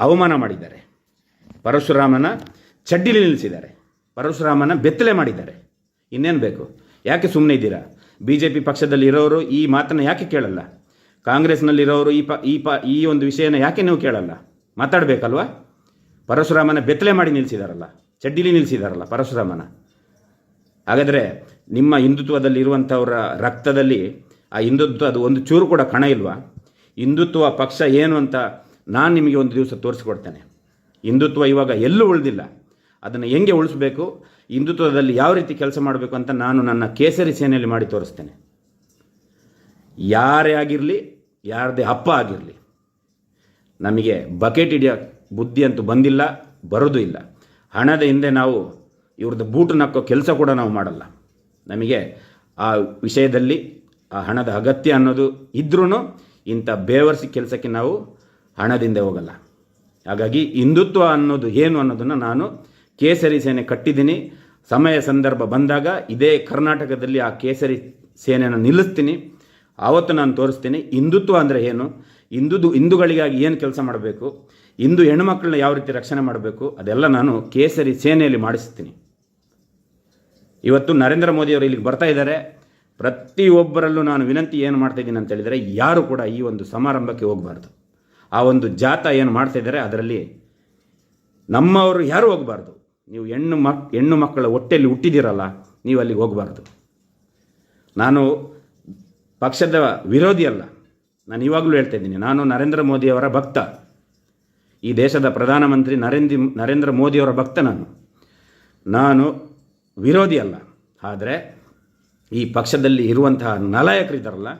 ಅವಮಾನ ಮಾಡಿದ್ದಾರೆ. ಪರಶುರಾಮನ ಚಡ್ಡಿಲಿ ನಿಲ್ಲಿಸಿದ್ದಾರೆ ಪರಶುರಾಮನ ಬೆತ್ತಲೆ ಮಾಡಿದ್ದಾರೆ. ಇನ್ನೇನು ಬೇಕು? ಯಾಕೆ ಸುಮ್ಮನೆ ಇದ್ದೀರಾ? ಬಿ ಜೆ ಪಿ ಪಕ್ಷದಲ್ಲಿ ಇರೋರು ಈ ಮಾತನ್ನು ಯಾಕೆ ಕೇಳಲ್ಲ? ಕಾಂಗ್ರೆಸ್ನಲ್ಲಿರೋರು ಈ ಪ ಈ ಪ, ಈ ಒಂದು ವಿಷಯನ ಯಾಕೆ ನೀವು ಕೇಳಲ್ಲ? ಮಾತಾಡಬೇಕಲ್ವಾ? ಪರಶುರಾಮನ ಬೆತ್ತಲೆ ಮಾಡಿ ನಿಲ್ಲಿಸಿದಾರಲ್ಲ ಚಡ್ಡಿಲಿ ನಿಲ್ಲಿಸಿದಾರಲ್ಲ ಪರಶುರಾಮನ. ಹಾಗಾದರೆ ನಿಮ್ಮ ಹಿಂದುತ್ವದಲ್ಲಿ ಇರುವಂಥವರ ರಕ್ತದಲ್ಲಿ ಆ ಹಿಂದುತ್ವ, ಅದು ಒಂದು ಚೂರು ಕೂಡ ಕಣ ಇಲ್ವಾ? ಹಿಂದುತ್ವ ಪಕ್ಷ ಏನು ಅಂತ ನಾನು ನಿಮಗೆ ಒಂದು ದಿವಸ ತೋರಿಸ್ಕೊಡ್ತೇನೆ. ಹಿಂದುತ್ವ ಇವಾಗ ಎಲ್ಲೂ ಉಳಿದಿಲ್ಲ. ಅದನ್ನು ಹೆಂಗೆ ಉಳಿಸ್ಬೇಕು? ಹಿಂದುತ್ವದಲ್ಲಿ ಯಾವ ರೀತಿ ಕೆಲಸ ಮಾಡಬೇಕು ಅಂತ ನಾನು ನನ್ನ ಕೇಸರಿ ಸೇನೆಯಲ್ಲಿ ಮಾಡಿ ತೋರಿಸ್ತೇನೆ. ಯಾರೇ ಆಗಿರಲಿ, ಯಾರದೇ ಅಪ್ಪ ಆಗಿರಲಿ, ನಮಗೆ ಬಕೆಟ್ ಹಿಡಿಯೋ ಬುದ್ಧಿ ಅಂತೂ ಬಂದಿಲ್ಲ, ಬರೋದು ಇಲ್ಲ. ಹಣದ ಹಿಂದೆ ನಾವು ಇವ್ರದ್ದು ಬೂಟು ನಕ್ಕೋ ಕೆಲಸ ಕೂಡ ನಾವು ಮಾಡಲ್ಲ. ನಮಗೆ ಆ ವಿಷಯದಲ್ಲಿ ಆ ಹಣದ ಅಗತ್ಯ ಅನ್ನೋದು ಇದ್ರೂ ಇಂಥ ಬೇವರ್ಸಿ ಕೆಲಸಕ್ಕೆ ನಾವು ಹಣದಿಂದ ಹೋಗಲ್ಲ. ಹಾಗಾಗಿ ಹಿಂದುತ್ವ ಅನ್ನೋದು ಏನು ಅನ್ನೋದನ್ನು ನಾನು ಕೇಸರಿ ಸೇನೆ ಕಟ್ಟಿದ್ದೀನಿ. ಸಮಯ ಸಂದರ್ಭ ಬಂದಾಗ ಇದೇ ಕರ್ನಾಟಕದಲ್ಲಿ ಆ ಕೇಸರಿ ಸೇನೆಯನ್ನು ನಿಲ್ಲಿಸ್ತೀನಿ. ಆವತ್ತು ನಾನು ತೋರಿಸ್ತೀನಿ. ಹಿಂದುತ್ವ ಅಂದರೆ ಏನು? ಹಿಂದುದು, ಹಿಂದೂಗಳಿಗಾಗಿ ಏನು ಕೆಲಸ ಮಾಡಬೇಕು? ಹಿಂದೂ ಹೆಣ್ಣುಮಕ್ಕಳನ್ನ ಯಾವ ರೀತಿ ರಕ್ಷಣೆ ಮಾಡಬೇಕು? ಅದೆಲ್ಲ ನಾನು ಕೇಸರಿ ಸೇನೆಯಲ್ಲಿ ಮಾಡಿಸ್ತೀನಿ. ಇವತ್ತು ನರೇಂದ್ರ ಮೋದಿಯವರು ಇಲ್ಲಿಗೆ ಬರ್ತಾ ಇದ್ದಾರೆ. ಪ್ರತಿಯೊಬ್ಬರಲ್ಲೂ ನಾನು ವಿನಂತಿ ಏನು ಮಾಡ್ತಾ ಇದ್ದೀನಿ ಅಂತ ಹೇಳಿದರೆ ಯಾರು ಕೂಡ ಈ ಒಂದು ಸಮಾರಂಭಕ್ಕೆ ಹೋಗಬಾರ್ದು. ಆ ಒಂದು ಜಾತ ಏನು ಮಾಡ್ತಾ ಇದ್ದಾರೆ, ಅದರಲ್ಲಿ ನಮ್ಮವರು ಯಾರೂ ಹೋಗಬಾರ್ದು. ನೀವು ಹೆಣ್ಣು ಮಕ್, ಹೆಣ್ಣು ಮಕ್ಕಳ ಹೊಟ್ಟೆಯಲ್ಲಿ ಹುಟ್ಟಿದ್ದೀರಲ್ಲ, ನೀವು ಅಲ್ಲಿಗೆ ಹೋಗಬಾರ್ದು. ನಾನು ಪಕ್ಷದ ವಿರೋಧಿ ಅಲ್ಲ. ನಾನು ಇವಾಗಲೂ ಹೇಳ್ತಾ ಇದ್ದೀನಿ, ನಾನು ನರೇಂದ್ರ ಮೋದಿಯವರ ಭಕ್ತ. ಈ ದೇಶದ ಪ್ರಧಾನಮಂತ್ರಿ ನರೇಂದ್ರ ನರೇಂದ್ರ ಮೋದಿಯವರ ಭಕ್ತ ನಾನು. ನಾನು ವಿರೋಧಿ ಅಲ್ಲ. ಆದರೆ ಈ ಪಕ್ಷದಲ್ಲಿ ಇರುವಂತಹ ನಲಾಯಕರಿದ್ದಾರಲ್ಲ,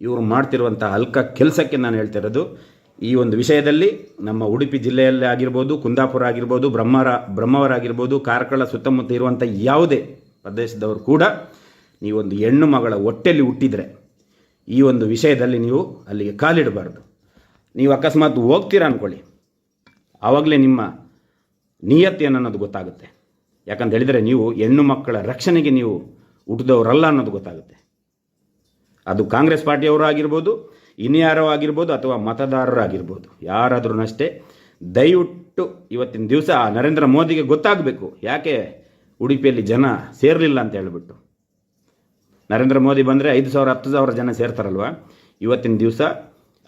ಇವರು ಮಾಡ್ತಿರುವಂತಹ ಅಲ್ಕ ಕೆಲಸಕ್ಕೆ ನಾನು ಹೇಳ್ತಿರೋದು ಈ ಒಂದು ವಿಷಯದಲ್ಲಿ ನಮ್ಮ ಉಡುಪಿ ಜಿಲ್ಲೆಯಲ್ಲೇ ಆಗಿರ್ಬೋದು, ಕುಂದಾಪುರ ಆಗಿರ್ಬೋದು, ಬ್ರಹ್ಮರ, ಬ್ರಹ್ಮವರಾಗಿರ್ಬೋದು, ಕಾರ್ಕಳ ಸುತ್ತಮುತ್ತ ಇರುವಂಥ ಯಾವುದೇ ಪ್ರದೇಶದವರು ಕೂಡ ನೀವೊಂದು ಹೆಣ್ಣು ಮಗಳ ಹೊಟ್ಟೆಯಲ್ಲಿ ಹುಟ್ಟಿದರೆ ಈ ಒಂದು ವಿಷಯದಲ್ಲಿ ನೀವು ಅಲ್ಲಿಗೆ ಕಾಲಿಡಬಾರ್ದು. ನೀವು ಅಕಸ್ಮಾತ್ ಹೋಗ್ತೀರಾ ಅಂದ್ಕೊಳ್ಳಿ ಆವಾಗಲೇ ನಿಮ್ಮ ನಿಯತ್ತಿ ಅನ್ನೋದು ಗೊತ್ತಾಗುತ್ತೆ. ಯಾಕಂತ ಹೇಳಿದರೆ ನೀವು ಹೆಣ್ಣು ಮಕ್ಕಳ ರಕ್ಷಣೆಗೆ ನೀವು ಹುಟ್ಟಿದವರಲ್ಲ ಅನ್ನೋದು ಗೊತ್ತಾಗುತ್ತೆ. ಅದು ಕಾಂಗ್ರೆಸ್ ಪಾರ್ಟಿಯವರು ಆಗಿರ್ಬೋದು ಇನ್ಯಾರೋ ಆಗಿರ್ಬೋದು ಅಥವಾ ಮತದಾರರಾಗಿರ್ಬೋದು. ಯಾರಾದ್ರೂ ಅಷ್ಟೇ, ದಯವಿಟ್ಟು ಇವತ್ತಿನ ದಿವಸ ನರೇಂದ್ರ ಮೋದಿಗೆ ಗೊತ್ತಾಗಬೇಕು, ಯಾಕೆ ಉಡುಪಿಯಲ್ಲಿ ಜನ ಸೇರಲಿಲ್ಲ ಅಂತ ಹೇಳಿಬಿಟ್ಟು. ನರೇಂದ್ರ ಮೋದಿ ಬಂದರೆ ಐದು ಸಾವಿರ, ಹತ್ತು ಸಾವಿರ ಜನ ಸೇರ್ತಾರಲ್ವ? ಇವತ್ತಿನ ದಿವಸ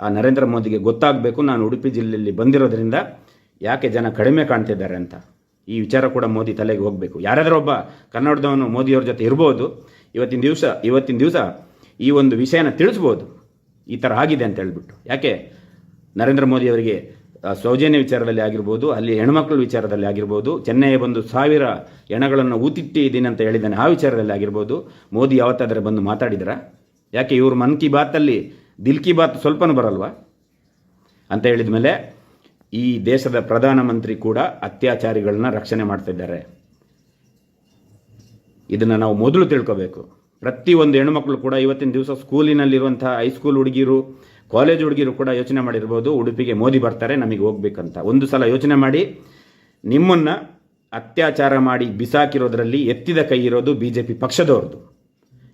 ಆ ನರೇಂದ್ರ ಮೋದಿಗೆ ಗೊತ್ತಾಗಬೇಕು, ನಾನು ಉಡುಪಿ ಜಿಲ್ಲೆಯಲ್ಲಿ ಬಂದಿರೋದ್ರಿಂದ ಯಾಕೆ ಜನ ಕಡಿಮೆ ಕಾಣ್ತಿದ್ದಾರೆ ಅಂತ. ಈ ವಿಚಾರ ಕೂಡ ಮೋದಿ ತಲೆಗೆ ಹೋಗಬೇಕು. ಯಾರಾದರೂ ಒಬ್ಬ ಕನ್ನಡದವನು ಮೋದಿಯವ್ರ ಜೊತೆ ಇರ್ಬೋದು, ಇವತ್ತಿನ ದಿವಸ ಇವತ್ತಿನ ದಿವಸ ಈ ಒಂದು ವಿಷಯನ ತಿಳಿಸ್ಬೋದು. ಈ ಥರ ಆಗಿದೆ ಅಂತ ಹೇಳ್ಬಿಟ್ಟು. ಯಾಕೆ? ನರೇಂದ್ರ ಮೋದಿ ಅವರಿಗೆ ಸೌಜನ್ಯ ವಿಚಾರದಲ್ಲಿ ಆಗಿರ್ಬೋದು, ಅಲ್ಲಿ ಹೆಣ್ಮಕ್ಳ ವಿಚಾರದಲ್ಲಿ ಆಗಿರ್ಬೋದು ಚೆನ್ನೈಗೆ ಬಂದು ಸಾವಿರ ಹೆಣಗಳನ್ನು ಊತಿಟ್ಟಿದ್ದೀನಿ ಅಂತ ಹೇಳಿದ್ದಾನೆ, ಆ ವಿಚಾರದಲ್ಲಿ ಆಗಿರ್ಬೋದು, ಮೋದಿ ಯಾವತ್ತಾದರೆ ಬಂದು ಮಾತಾಡಿದ್ರ? ಯಾಕೆ ಇವರು ಮನ್ ಕಿ ಬಾತಲ್ಲಿ ದಿಲ್ ಕಿ ಬಾತ್ ಸ್ವಲ್ಪನೂ ಬರಲ್ವಾ? ಅಂತ ಹೇಳಿದ ಮೇಲೆ, ಈ ದೇಶದ ಪ್ರಧಾನಮಂತ್ರಿ ಕೂಡ ಅತ್ಯಾಚಾರಿಗಳನ್ನ ರಕ್ಷಣೆ ಮಾಡ್ತಿದ್ದಾರೆ. ಇದನ್ನು ನಾವು ಮೊದಲು ತಿಳ್ಕೋಬೇಕು. ಪ್ರತಿಯೊಂದು ಹೆಣ್ಮಕ್ಳು ಕೂಡ ಇವತ್ತಿನ ದಿವಸ ಸ್ಕೂಲಿನಲ್ಲಿರುವಂತಹ ಹೈಸ್ಕೂಲ್ ಹುಡುಗಿರು ಕಾಲೇಜ್ ಹುಡುಗಿರು ಕೂಡ ಯೋಚನೆ ಮಾಡಿರ್ಬೋದು, ಉಡುಪಿಗೆ ಮೋದಿ ಬರ್ತಾರೆ, ನಮಗೆ ಹೋಗ್ಬೇಕಂತ. ಒಂದು ಸಲ ಯೋಚನೆ ಮಾಡಿ, ನಿಮ್ಮನ್ನು ಅತ್ಯಾಚಾರ ಮಾಡಿ ಬಿಸಾಕಿರೋದ್ರಲ್ಲಿ ಎತ್ತಿದ ಕೈ ಇರೋದು ಬಿ ಜೆ ಪಿ ಪಕ್ಷದವ್ರದ್ದು.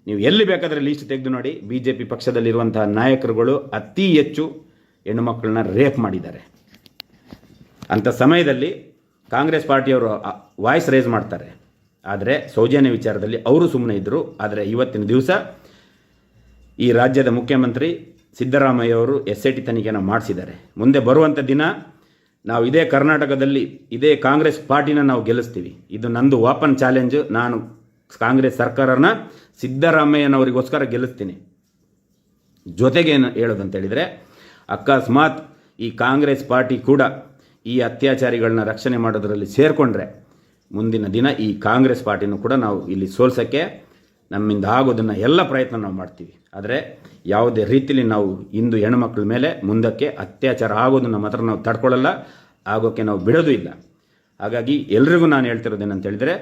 ನೀವು ಎಲ್ಲಿ ಬೇಕಾದರೆ ಲೀಸ್ಟ್ ತೆಗೆದು ನೋಡಿ ಬಿ ಜೆ ಪಿ ಪಕ್ಷದಲ್ಲಿರುವಂತಹ ನಾಯಕರುಗಳು ಅತಿ ಹೆಚ್ಚು ಹೆಣ್ಣುಮಕ್ಕಳನ್ನ ರೇಪ್ ಮಾಡಿದ್ದಾರೆ. ಅಂಥ ಸಮಯದಲ್ಲಿ ಕಾಂಗ್ರೆಸ್ ಪಾರ್ಟಿಯವರು ವಾಯ್ಸ್ ರೇಸ್ ಮಾಡ್ತಾರೆ. ಆದರೆ ಸೌಜನ್ಯ ವಿಚಾರದಲ್ಲಿ ಅವರು ಸುಮ್ಮನೆ ಇದ್ದರು ಆದರೆ ಇವತ್ತಿನ ದಿವಸ ಈ ರಾಜ್ಯದ ಮುಖ್ಯಮಂತ್ರಿ ಸಿದ್ದರಾಮಯ್ಯವರು ಎಸ್ ಐ ಟಿ ತನಿಖೆಯನ್ನು ಮಾಡಿಸಿದ್ದಾರೆ. ಮುಂದೆ ಬರುವಂಥ ದಿನ ನಾವು ಇದೇ ಕರ್ನಾಟಕದಲ್ಲಿ ಇದೇ ಕಾಂಗ್ರೆಸ್ ಪಾರ್ಟಿನ ನಾವು ಗೆಲ್ಲಿಸ್ತೀವಿ. ಇದು ನಂದು ಓಪನ್ ಚಾಲೆಂಜು ನಾನು ಕಾಂಗ್ರೆಸ್ ಸರ್ಕಾರನ ಸಿದ್ದರಾಮಯ್ಯನವರಿಗೋಸ್ಕರ ಗೆಲ್ಲಿಸ್ತೀನಿ. ಜೊತೆಗೆ ಏನು ಹೇಳಿದರೆ ಅಕಸ್ಮಾತ್ ಈ ಕಾಂಗ್ರೆಸ್ ಪಾರ್ಟಿ ಕೂಡ ಈ ಅತ್ಯಾಚಾರಿಗಳನ್ನ ರಕ್ಷಣೆ ಮಾಡೋದರಲ್ಲಿ ಸೇರಿಕೊಂಡ್ರೆ ಮುಂದಿನ ದಿನ ಈ ಕಾಂಗ್ರೆಸ್ ಪಾರ್ಟಿನೂ ಕೂಡ ನಾವು ಇಲ್ಲಿ ಸೋಲ್ಸೋಕ್ಕೆ ನಮ್ಮಿಂದ ಆಗೋದನ್ನು ಎಲ್ಲ ಪ್ರಯತ್ನ ನಾವು ಮಾಡ್ತೀವಿ. ಆದರೆ ಯಾವುದೇ ರೀತಿಯಲ್ಲಿ ನಾವು ಇಂದು ಹೆಣ್ಮಕ್ಳ ಮೇಲೆ ಮುಂದಕ್ಕೆ ಅತ್ಯಾಚಾರ ಆಗೋದನ್ನು ಮಾತ್ರ ನಾವು ತಡ್ಕೊಳ್ಳಲ್ಲ, ಆಗೋಕ್ಕೆ ನಾವು ಬಿಡೋದು ಇಲ್ಲ. ಹಾಗಾಗಿ ಎಲ್ರಿಗೂ ನಾನು ಹೇಳ್ತಿರೋದೇನಂತ ಹೇಳಿದರೆ,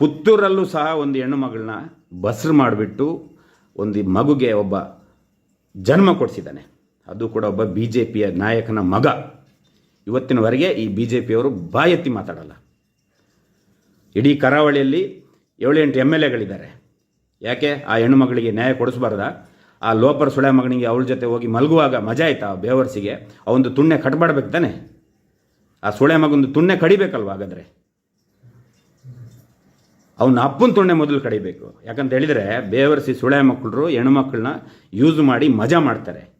ಪುತ್ತೂರಲ್ಲೂ ಸಹ ಒಂದು ಹೆಣ್ಣು ಮಗಳನ್ನ ಬಸ್ರು ಮಾಡಿಬಿಟ್ಟು ಒಂದು ಮಗುಗೆ ಒಬ್ಬ ಜನ್ಮ ಕೊಡಿಸಿದ್ದಾನೆ. ಅದು ಕೂಡ ಒಬ್ಬ ಬಿ ಜೆ ಪಿಯ ನಾಯಕನ ಮಗ. ಇವತ್ತಿನವರೆಗೆ ಈ ಬಿ ಜೆ ಪಿಯವರು ಬಾಯೆತ್ತಿ ಮಾತಾಡಲ್ಲ. ಇಡೀ ಕರಾವಳಿಯಲ್ಲಿ ಏಳು ಎಂಟು ಎಂ ಎಲ್ ಎಗಳಿದ್ದಾರೆ. ಯಾಕೆ? ಆ ಹೆಣ್ಣು ಮಗಳಿಗೆ ನ್ಯಾಯ ಕೊಡಿಸ್ಬಾರ್ದ? ಆ ಲೋಪರ್ ಸುಳೆ ಮಗನಿಗೆ ಅವಳ ಜೊತೆ ಹೋಗಿ ಮಲಗುವಾಗ ಮಜಾ ಆಯ್ತಾ ಆ ಬೇವರ್ಸಿಗೆ? ಅವೊಂದು ತುಣ್ಣೆ ಕಟ್ಬಾಡ್ಬೇಕು ತಾನೆ? ಆ ಸುಳೆ ಮಗಂದು ತುಣ್ಣೆ ಕಡಿಬೇಕಲ್ವ ಹಾಗಾದರೆ? ಅವನ ಅಪ್ಪನ ತುಣ್ಣೆ ಮೊದಲು ಕಡಿಬೇಕು. ಯಾಕಂತ ಹೇಳಿದರೆ ಬೇವರ್ಸಿ ಸುಳೆ ಮಕ್ಕಳು ಮಕ್ಕಳನ್ನ ಯೂಸ್ ಮಾಡಿ ಮಜಾ ಮಾಡ್ತಾರೆ.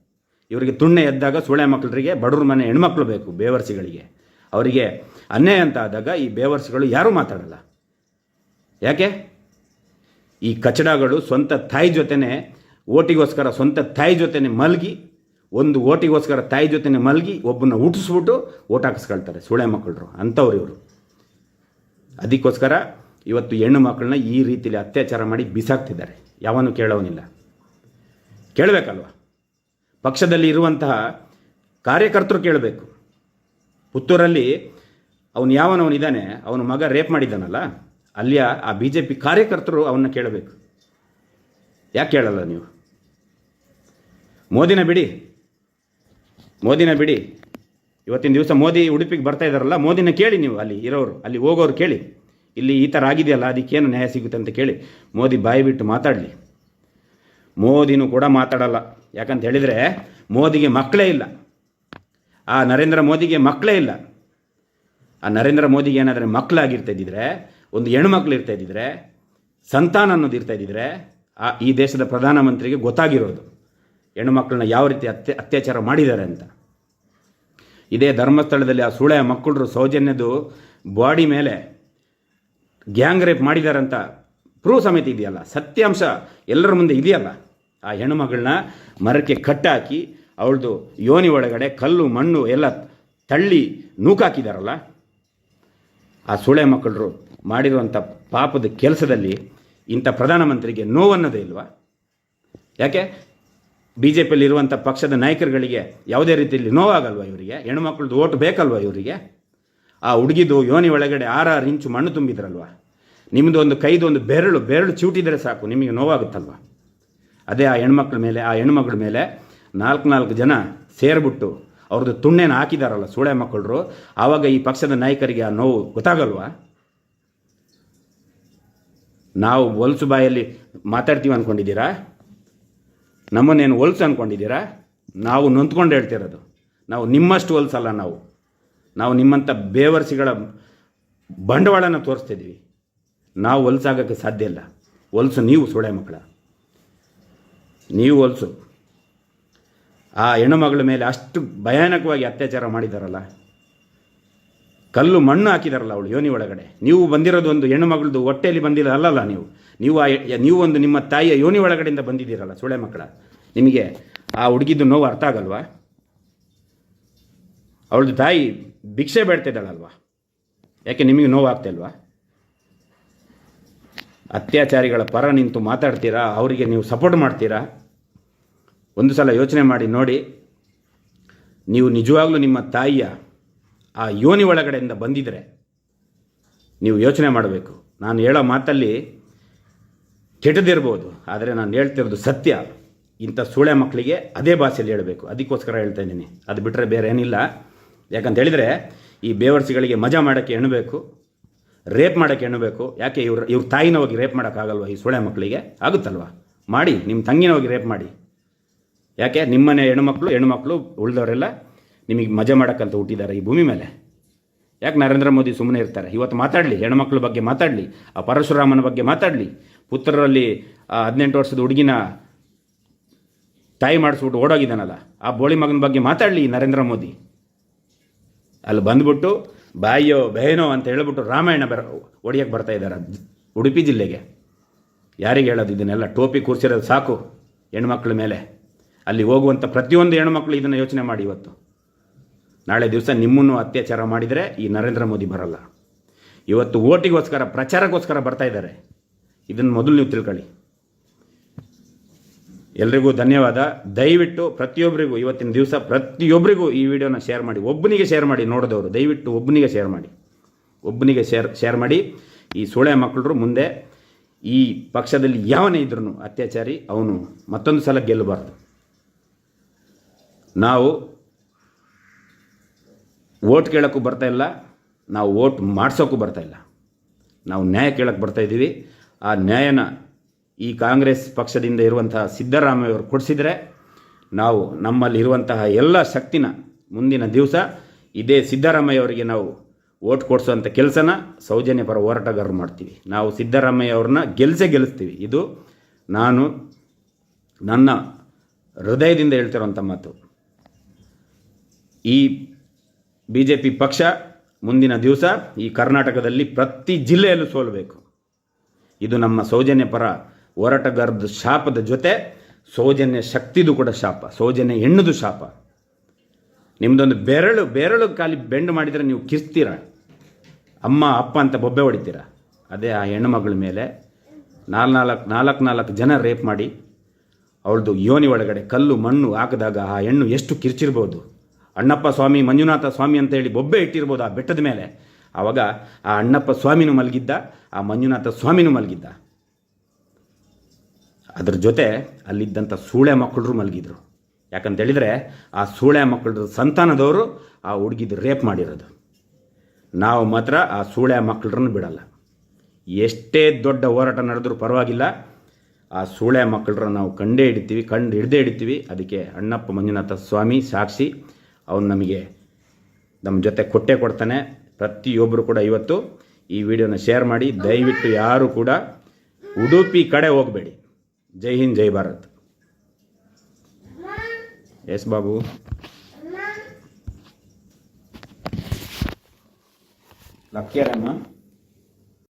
ಇವರಿಗೆ ತುಣ್ಣೆ ಎದ್ದಾಗ ಸುಳೆ ಮಕ್ಕಳಿಗೆ ಬಡವ್ರ ಮನೆ ಹೆಣ್ಮಕ್ಳು ಬೇಕು ಬೇವರ್ಸಿಗಳಿಗೆ. ಅವರಿಗೆ ಅನ್ಯಾಯ ಅಂತ ಆದಾಗ ಈ ಬೇವರ್ಸ್ಗಳು ಯಾರೂ ಮಾತಾಡಲ್ಲ. ಯಾಕೆ? ಈ ಕಚಡಗಳು ಸ್ವಂತ ತಾಯಿ ಜೊತೆನೆ ಓಟಿಗೋಸ್ಕರ ಸ್ವಂತ ತಾಯಿ ಜೊತೆನೆ ಮಲಗಿ, ಒಂದು ಓಟಿಗೋಸ್ಕರ ತಾಯಿ ಜೊತೆನೆ ಮಲಗಿ ಒಬ್ಬನ ಹುಟ್ಟಿಸ್ಬಿಟ್ಟು ಓಟ್ ಹಾಕಿಸ್ಕೊಳ್ತಾರೆ ಸುಳೆ ಮಕ್ಕಳು ಅಂಥವ್ರು ಇವರು. ಅದಕ್ಕೋಸ್ಕರ ಇವತ್ತು ಹೆಣ್ಣು ಮಕ್ಕಳನ್ನ ಈ ರೀತಿಯಲ್ಲಿ ಅತ್ಯಾಚಾರ ಮಾಡಿ ಬಿಸಾಕ್ತಿದ್ದಾರೆ. ಯಾವನು ಕೇಳೋನಿಲ್ಲ. ಕೇಳಬೇಕಲ್ವ? ಪಕ್ಷದಲ್ಲಿ ಇರುವಂತಹ ಕಾರ್ಯಕರ್ತರು ಕೇಳಬೇಕು. ಪುತ್ತೂರಲ್ಲಿ ಅವನು ಯಾವನವನಿದ್ದಾನೆ, ಅವನ ಮಗ ರೇಪ್ ಮಾಡಿದ್ದಾನಲ್ಲ, ಅಲ್ಲಿಯ ಆ ಬಿ ಜೆ ಪಿ ಕಾರ್ಯಕರ್ತರು ಅವನ್ನ ಕೇಳಬೇಕು. ಯಾಕೆ ಕೇಳಲ್ಲ ನೀವು? ಮೋದಿನ ಬಿಡಿ. ಮೋದಿನ ಬಿಡಿ. ಇವತ್ತಿನ ದಿವಸ ಮೋದಿ ಉಡುಪಿಗೆ ಬರ್ತಾ ಇದ್ದಾರಲ್ಲ, ಮೋದಿನ ಕೇಳಿ ನೀವು ಅಲ್ಲಿ ಇರೋರು, ಅಲ್ಲಿ ಹೋಗೋರು ಕೇಳಿ. ಇಲ್ಲಿ ಈ ಥರ ಆಗಿದೆಯಲ್ಲ, ಅದಕ್ಕೇನು ನ್ಯಾಯ ಸಿಗುತ್ತೆ ಅಂತ ಕೇಳಿ. ಮೋದಿ ಬಾಯಿ ಬಿಟ್ಟು ಮಾತಾಡಲಿ. ಮೋದಿನೂ ಕೂಡ ಮಾತಾಡಲ್ಲ. ಯಾಕಂತ ಹೇಳಿದರೆ, ಮೋದಿಗೆ ಮಕ್ಕಳೇ ಇಲ್ಲ. ಆ ನರೇಂದ್ರ ಮೋದಿಗೆ ಮಕ್ಕಳೇ ಇಲ್ಲ. ಆ ನರೇಂದ್ರ ಮೋದಿಗೆ ಏನಾದರೆ ಮಕ್ಕಳಾಗಿರ್ತಾ ಇದ್ದಿದ್ರೆ, ಒಂದು ಹೆಣ್ಮಕ್ಳು ಇರ್ತಾ ಇದ್ದಿದ್ರೆ, ಸಂತಾನ ಅನ್ನೋದು ಇರ್ತಾ ಇದ್ದಿದ್ರೆ, ಆ ಈ ದೇಶದ ಪ್ರಧಾನಮಂತ್ರಿಗೆ ಗೊತ್ತಾಗಿರೋದು. ಹೆಣ್ಣುಮಕ್ಕಳನ್ನ ಯಾವ ರೀತಿ ಅತ್ಯ, ಅತ್ಯಾಚಾರ ಮಾಡಿದ್ದಾರೆ ಅಂತ. ಇದೇ ಧರ್ಮಸ್ಥಳದಲ್ಲಿ ಆ ಸುಳೆ ಮಕ್ಕಳರು ಸೌಜನ್ಯದು ಬಾಡಿ ಮೇಲೆ ಗ್ಯಾಂಗ್ ರೇಪ್ ಮಾಡಿದಾರಂತ ಪ್ರೂವ್ ಸಮೇತ ಇದೆಯಲ್ಲ. ಸತ್ಯಾಂಶ ಎಲ್ಲರ ಮುಂದೆ ಇದೆಯಲ್ಲ. ಆ ಹೆಣ್ಣುಮಗಳನ್ನ ಮರಕ್ಕೆ ಕಟ್ಟಾಕಿ ಅವಳದು ಯೋನಿ ಒಳಗಡೆ ಕಲ್ಲು, ಮಣ್ಣು ಎಲ್ಲ ತಳ್ಳಿ ನೂಕಾಕಿದಾರಲ್ಲ? ಆ ಸುಳೆ ಮಕ್ಕಳರು ಮಾಡಿರುವಂಥ ಪಾಪದ ಕೆಲಸದಲ್ಲಿ ಇಂಥ ಪ್ರಧಾನಮಂತ್ರಿಗೆ ನೋವನ್ನೋದೇ ಇಲ್ವಾ? ಯಾಕೆ? ಬಿ ಜೆ ಪಿಯಲ್ಲಿ ಇರುವಂಥ ಪಕ್ಷದ ನಾಯಕರುಗಳಿಗೆ ಯಾವುದೇ ರೀತಿಯಲ್ಲಿ ನೋವಾಗಲ್ವಾ ಇವರಿಗೆ? ಹೆಣ್ಮಕ್ಳದ್ದು ಓಟ್ ಬೇಕಲ್ವಾ ಇವರಿಗೆ? ಆ ಹುಡುಗಿದು ಯೋನಿ ಒಳಗಡೆ ಆರಾರು ಇಂಚು ಮಣ್ಣು ತುಂಬಿದ್ರಲ್ವ? ನಿಮ್ಮದು ಒಂದು ಕೈದು ಒಂದು ಬೆರಳು ಬೆರಳು ಚೂಟಿದರೆ ಸಾಕು, ನಿಮಗೆ ನೋವಾಗುತ್ತಲ್ವ? ಅದೇ ಆ ಹೆಣ್ಮಕ್ಳ ಮೇಲೆ, ಆ ಹೆಣ್ಮಕ್ಳ ಮೇಲೆ ನಾಲ್ಕು ನಾಲ್ಕು ಜನ ಸೇರಿಬಿಟ್ಟು ಅವ್ರದ್ದು ತುಣ್ಣೆನ ಹಾಕಿದಾರಲ್ಲ ಸೂಳೆ ಮಕ್ಕಳರು ಆವಾಗ ಈ ಪಕ್ಷದ ನಾಯಕರಿಗೆ ಆ ನೋವು ಗೊತ್ತಾಗಲ್ವಾ? ನಾವು ಹೊಲ್ಸು ಬಾಯಲ್ಲಿ ಮಾತಾಡ್ತೀವಿ ಅಂದ್ಕೊಂಡಿದ್ದೀರಾ ನಮ್ಮನ್ನೇನು ಹೊಲ್ಸು ಅಂದ್ಕೊಂಡಿದ್ದೀರಾ ನಾವು ನೊಂದ್ಕೊಂಡು ಹೇಳ್ತಿರೋದು. ನಾವು ನಿಮ್ಮಷ್ಟು ಹೊಲ್ಸಲ್ಲ ನಾವು. ನಾವು ನಿಮ್ಮಂಥ ಬೇವರ್ಸಿಗಳ ಬಂಡವಾಳನ ತೋರಿಸ್ತಿದ್ದೀವಿ. ನಾವು ಹೊಲ್ಸಾಗೋಕ್ಕೆ ಸಾಧ್ಯ ಇಲ್ಲ. ಹೊಲ್ಸು ನೀವು ಸುಳೆ ಮಕ್ಕಳ. ನೀವು ಹೊಲ್ಸು. ಆ ಹೆಣ್ಣುಮಗಳ ಮೇಲೆ ಅಷ್ಟು ಭಯಾನಕವಾಗಿ ಅತ್ಯಾಚಾರ ಮಾಡಿದಾರಲ್ಲ. ಕಲ್ಲು ಮಣ್ಣು ಹಾಕಿದಾರಲ್ಲ ಅವಳು ಯೋನಿ ಒಳಗಡೆ. ನೀವು ಬಂದಿರೋದು ಒಂದು ಹೆಣ್ಣು ಮಗಳದು ಹೊಟ್ಟೆಯಲ್ಲಿ ಬಂದಿಲ್ಲ ಅಲ್ಲಲ್ಲ ನೀವು. ನೀವು ಆ ನೀವು ಒಂದು ನಿಮ್ಮ ತಾಯಿಯ ಯೋನಿ ಒಳಗಡೆಯಿಂದ ಬಂದಿದ್ದೀರಲ್ಲ ಸುಳೆ ಮಕ್ಕಳ. ನಿಮಗೆ ಆ ಹುಡುಗಿದ್ದು ನೋವು ಅರ್ಥ ಆಗಲ್ವಾ? ಅವಳದು ತಾಯಿ ಭಿಕ್ಷೆ ಬೇಡ್ತಿದ್ದಾಳಲ್ವಾ ಯಾಕೆ ನಿಮಗೆ ನೋವು ಆಗ್ತಿಲ್ವಾ ಅತ್ಯಾಚಾರಿಗಳ ಪರ ನಿಂತು ಮಾತಾಡ್ತೀರಾ? ಅವರಿಗೆ ನೀವು ಸಪೋರ್ಟ್ ಮಾಡ್ತೀರಾ? ಒಂದು ಸಲ ಯೋಚನೆ ಮಾಡಿ ನೋಡಿ. ನೀವು ನಿಜವಾಗ್ಲೂ ನಿಮ್ಮ ತಾಯಿಯ ಆ ಯೋನಿ ಒಳಗಡೆಯಿಂದ ಬಂದಿದ್ದರೆ ನೀವು ಯೋಚನೆ ಮಾಡಬೇಕು. ನಾನು ಹೇಳೋ ಮಾತಲ್ಲಿ ಕೆಟ್ಟದಿರ್ಬೋದು, ಆದರೆ ನಾನು ಹೇಳ್ತಿರೋದು ಸತ್ಯ. ಇಂಥ ಸೂಳೆ ಮಕ್ಕಳಿಗೆ ಅದೇ ಭಾಷೆಯಲ್ಲಿ ಹೇಳಬೇಕು. ಅದಕ್ಕೋಸ್ಕರ ಹೇಳ್ತಾ ಇದ್ದೀನಿ. ಅದು ಬಿಟ್ಟರೆ ಬೇರೆ ಏನಿಲ್ಲ. ಯಾಕಂತ ಹೇಳಿದರೆ, ಈ ಬೇವರ್ಸಿಗಳಿಗೆ ಮಜಾ ಮಾಡೋಕ್ಕೆ ಎಣ್ಣಬೇಕು ರೇಪ್ ಮಾಡೋಕ್ಕೆ ಎಣ್ಣಬೇಕು ಯಾಕೆ ಇವ್ರ ಇವ್ರ ತಾಯಿನ ಹೋಗಿ ರೇಪ್ ಮಾಡೋಕ್ಕಾಗಲ್ವ ಈ ಸೂಳೆ ಮಕ್ಕಳಿಗೆ? ಆಗುತ್ತಲ್ವ? ಮಾಡಿ, ನಿಮ್ಮ ತಂಗಿನ ಹೋಗಿ ರೇಪ್ ಮಾಡಿ. ಯಾಕೆ? ನಿಮ್ಮನೆ ಹೆಣ್ಮಕ್ಳು ಹೆಣ್ಮಕ್ಳು ಉಳಿದವರೆಲ್ಲ ನಿಮಗೆ ಮಜಾ ಮಾಡೋಕ್ಕಂತ ಹುಟ್ಟಿದ್ದಾರೆ ಈ ಭೂಮಿ ಮೇಲೆ. ಯಾಕೆ ನರೇಂದ್ರ ಮೋದಿ ಸುಮ್ಮನೆ ಇರ್ತಾರೆ? ಇವತ್ತು ಮಾತಾಡಲಿ, ಹೆಣ್ಮಕ್ಳ ಬಗ್ಗೆ ಮಾತಾಡಲಿ, ಆ ಪರಶುರಾಮನ ಬಗ್ಗೆ ಮಾತಾಡಲಿ. ಪುತ್ರರಲ್ಲಿ ಹದಿನೆಂಟು ವರ್ಷದ ಹುಡುಗಿನ ತಾಯಿ ಮಾಡಿಸ್ಬಿಟ್ಟು ಓಡೋಗಿದ್ದಾನಲ್ಲ, ಆ ಬೋಳಿ ಮಗನ ಬಗ್ಗೆ ಮಾತಾಡಲಿ ನರೇಂದ್ರ ಮೋದಿ. ಅಲ್ಲಿ ಬಂದ್ಬಿಟ್ಟು ಬಾಯಿಯೋ, ಬೇನೋ ಅಂತ ಹೇಳ್ಬಿಟ್ಟು ರಾಮಾಯಣ ಬರ, ಒಡಿಯೋಕ್ಕೆ ಬರ್ತಾ ಇದ್ದಾರೆ ಉಡುಪಿ ಜಿಲ್ಲೆಗೆ. ಯಾರಿಗೆ ಹೇಳೋದು ಇದನ್ನೆಲ್ಲ? ಟೋಪಿ ಕೂರಿಸಿರೋದು ಸಾಕು ಹೆಣ್ಮಕ್ಳ ಮೇಲೆ. ಅಲ್ಲಿ ಹೋಗುವಂಥ ಪ್ರತಿಯೊಂದು ಹೆಣ್ಮಕ್ಳು ಇದನ್ನು ಯೋಚನೆ ಮಾಡಿ ಇವತ್ತು. ನಾಳೆ ದಿವಸ ನಿಮ್ಮನ್ನು ಅತ್ಯಾಚಾರ ಮಾಡಿದರೆ ಈ ನರೇಂದ್ರ ಮೋದಿ ಬರಲ್ಲ. ಇವತ್ತು ಓಟಿಗೋಸ್ಕರ, ಪ್ರಚಾರಕ್ಕೋಸ್ಕರ ಬರ್ತಾ ಇದ್ದಾರೆ. ಇದನ್ನು ಮೊದಲು ನೀವು ತಿಳ್ಕೊಳ್ಳಿ. ಎಲ್ರಿಗೂ ಧನ್ಯವಾದ. ದಯವಿಟ್ಟು ಪ್ರತಿಯೊಬ್ಬರಿಗೂ ಇವತ್ತಿನ ದಿವಸ ಪ್ರತಿಯೊಬ್ಬರಿಗೂ ಈ ವಿಡಿಯೋನ ಶೇರ್ ಮಾಡಿ, ಒಬ್ಬನಿಗೆ ಶೇರ್ ಮಾಡಿ ನೋಡಿದವರು, ದಯವಿಟ್ಟು ಒಬ್ಬನಿಗೆ ಶೇರ್ ಮಾಡಿ. ಒಬ್ಬನಿಗೆ ಶೇರ್ ಶೇರ್ ಮಾಡಿ. ಈ ಸೂಳೆ ಮಕ್ಕಳರು ಮುಂದೆ ಈ ಪಕ್ಷದಲ್ಲಿ ಯಾವನೇ ಇದ್ರೂ ಅತ್ಯಾಚಾರಿ, ಅವನು ಮತ್ತೊಂದು ಸಲ ಗೆಲ್ಲಬಾರ್ದು. ನಾವು ಓಟ್ ಕೇಳೋಕ್ಕೂ ಇಲ್ಲ, ನಾವು ಓಟ್ ಮಾಡಿಸೋಕ್ಕೂ ಇಲ್ಲ. ನಾವು ನ್ಯಾಯ ಕೇಳಕ್ಕೆ ಬರ್ತಾ ಇದ್ದೀವಿ. ಆ ನ್ಯಾಯನ ಈ ಕಾಂಗ್ರೆಸ್ ಪಕ್ಷದಿಂದ ಇರುವಂತಹ ಸಿದ್ದರಾಮಯ್ಯವರು ಕೊಡಿಸಿದರೆ ನಾವು ನಮ್ಮಲ್ಲಿರುವಂತಹ ಎಲ್ಲ ಶಕ್ತಿನ ಮುಂದಿನ ದಿವಸ ಇದೇ ಸಿದ್ದರಾಮಯ್ಯ ಅವರಿಗೆ ನಾವು ಓಟ್ ಕೊಡಿಸುವಂಥ ಕೆಲಸನ ಸೌಜನ್ಯ ಪರ ಹೋರಾಟಗಾರರು ಮಾಡ್ತೀವಿ. ನಾವು ಸಿದ್ದರಾಮಯ್ಯ ಅವ್ರನ್ನ ಗೆಲ್ಸೇ ಗೆಲ್ಲಿಸ್ತೀವಿ ಇದು ನಾನು ನನ್ನ ಹೃದಯದಿಂದ ಹೇಳ್ತಿರೋಂಥ ಮಾತು. ಈ ಬಿ ಜೆ ಪಿ ಪಕ್ಷ ಮುಂದಿನ ದಿವಸ ಈ ಕರ್ನಾಟಕದಲ್ಲಿ ಪ್ರತಿ ಜಿಲ್ಲೆಯಲ್ಲೂ ಸೋಲಬೇಕು. ಇದು ನಮ್ಮ ಸೌಜನ್ಯ ಪರ ಹೋರಾಟಗಾರದ ಶಾಪದ ಜೊತೆ ಸೌಜನ್ಯ ಶಕ್ತಿದು ಕೂಡ ಶಾಪ, ಸೌಜನ್ಯ ಹೆಣ್ಣುದು ಶಾಪ. ನಿಮ್ಮದೊಂದು ಬೆರಳು ಬೆರಳು ಖಾಲಿ ಬೆಂಡ್ ಮಾಡಿದರೆ ನೀವು ಕಿರ್ತೀರ? ಅಮ್ಮ, ಅಪ್ಪ ಅಂತ ಬೊಬ್ಬೆ ಹೊಡಿತೀರ? ಅದೇ ಆ ಹೆಣ್ಣುಮಗಳ ಮೇಲೆ ನಾಲ್ಕು ನಾಲ್ಕು ನಾಲ್ಕು ನಾಲ್ಕು ಜನ ರೇಪ್ ಮಾಡಿ, ಅವಳದು ಯೋನಿ ಒಳಗಡೆ ಕಲ್ಲು ಮಣ್ಣು ಹಾಕಿದಾಗ ಆ ಹೆಣ್ಣು ಎಷ್ಟು ಕಿರ್ಚಿರ್ಬೋದು? ಅಣ್ಣಪ್ಪ ಸ್ವಾಮಿ, ಮಂಜುನಾಥ ಸ್ವಾಮಿ ಅಂತ ಹೇಳಿ ಬೊಬ್ಬೆ ಇಟ್ಟಿರ್ಬೋದು ಆ ಬೆಟ್ಟದ ಮೇಲೆ. ಆವಾಗ ಆ ಅಣ್ಣಪ್ಪ ಸ್ವಾಮಿನೂ ಮಲಗಿದ್ದ, ಆ ಮಂಜುನಾಥ ಸ್ವಾಮಿನೂ ಮಲಗಿದ್ದ. ಅದ್ರ ಜೊತೆ ಅಲ್ಲಿದ್ದಂಥ ಸೂಳೆ ಮಕ್ಕಳರು ಮಲಗಿದ್ರು. ಯಾಕಂತೇಳಿದರೆ ಆ ಸೂಳೆ ಮಕ್ಕಳ ಸಂತಾನದವರು ಆ ಹುಡುಗಿದು ರೇಪ್ ಮಾಡಿರೋದು. ನಾವು ಮಾತ್ರ ಆ ಸೂಳೆ ಮಕ್ಕಳರನ್ನು ಬಿಡಲ್ಲ. ಎಷ್ಟೇ ದೊಡ್ಡ ಹೋರಾಟ ನಡೆದರೂ ಪರವಾಗಿಲ್ಲ. ಆ ಸೂಳೆ ಮಕ್ಕಳನ್ನ ನಾವು ಕಂಡೇ ಹಿಡಿತೀವಿ, ಕಂಡು ಹಿಡ್ದೇ ಹಿಡಿತೀವಿ. ಅದಕ್ಕೆ ಅಣ್ಣಪ್ಪ, ಮಂಜುನಾಥ ಸ್ವಾಮಿ ಸಾಕ್ಷಿ. ಅವನು ನಮಗೆ ನಮ್ಮ ಜೊತೆ ಕೊಟ್ಟೆ ಕೊಡ್ತಾನೆ. ಪ್ರತಿಯೊಬ್ಬರು ಕೂಡ ಇವತ್ತು ಈ ವಿಡಿಯೋನ ಶೇರ್ ಮಾಡಿ. ದಯವಿಟ್ಟು ಯಾರು ಕೂಡ ಉಡುಪಿ ಕಡೆ ಹೋಗಬೇಡಿ. ಜೈ ಹಿಂದ್, ಜೈ ಭಾರತ್. ಎಸ್ ಬಾಬು. ಲಕ್ಕಿಯರಮ್ಮ